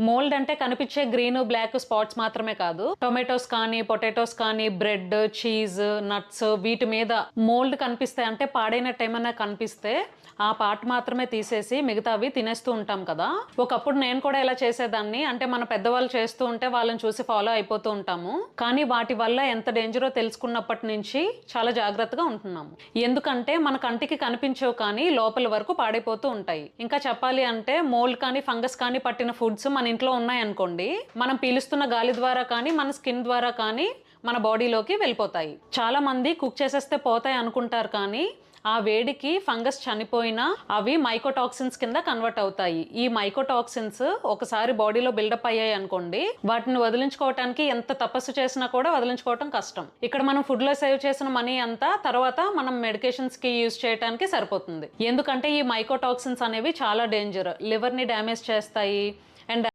Mould అంటే కనిపించే green black spots మాత్రమే కాదు. టొమాటోస్ కానీ పొటాటోస్ కానీ బ్రెడ్ చీజ్ నట్స్ వీటి మీద మోల్డ్ కనిపిస్తే అంటే పాడైనట్టు ఏమైనా కనిపిస్తే ఆ పార్ట్ మాత్రమే తీసేసి మిగతావి తినేస్తూ ఉంటాం కదా. ఒకప్పుడు నేను కూడా ఇలా చేసేదాన్ని. అంటే మన పెద్దవాళ్ళు చేస్తూ ఉంటే వాళ్ళని చూసి ఫాలో అయిపోతూ ఉంటాము. కానీ వాటి వల్ల ఎంత డేంజరో తెలుసుకున్నప్పటి నుంచి చాలా జాగ్రత్తగా ఉంటున్నాము. ఎందుకంటే మన కంటికి కనిపించవు కానీ లోపల వరకు పాడైపోతూ ఉంటాయి. ఇంకా చెప్పాలి అంటే మోల్డ్ కానీ ఫంగస్ కానీ పట్టిన ఫుడ్స్ మన ఇంట్లో ఉన్నాయనుకోండి మనం పీలుస్తున్న గాలి ద్వారా కానీ మన స్కిన్ ద్వారా కానీ మన బాడీలోకి వెళ్ళిపోతాయి. చాలా మంది కుక్ చేసేస్తే పోతాయి అనుకుంటారు కానీ ఆ వేడికి ఫంగస్ చనిపోయినా అవి మైకోటాక్సిన్స్ కింద కన్వర్ట్ అవుతాయి. ఈ మైకోటాక్సిన్స్ ఒకసారి బాడీలో బిల్డప్ అయ్యాయి అనుకోండి వాటిని వదిలించుకోవటానికి ఎంత తపస్సు చేసినా కూడా వదిలించుకోవటం కష్టం. ఇక్కడ మనం ఫుడ్లో సేవ్ చేసిన మనీ అంతా తర్వాత మనం మెడికేషన్స్కి యూజ్ చేయడానికి సరిపోతుంది. ఎందుకంటే ఈ మైకోటాక్సిన్స్ అనేవి చాలా డేంజర్ లివర్ని డ్యామేజ్ చేస్తాయి అండ్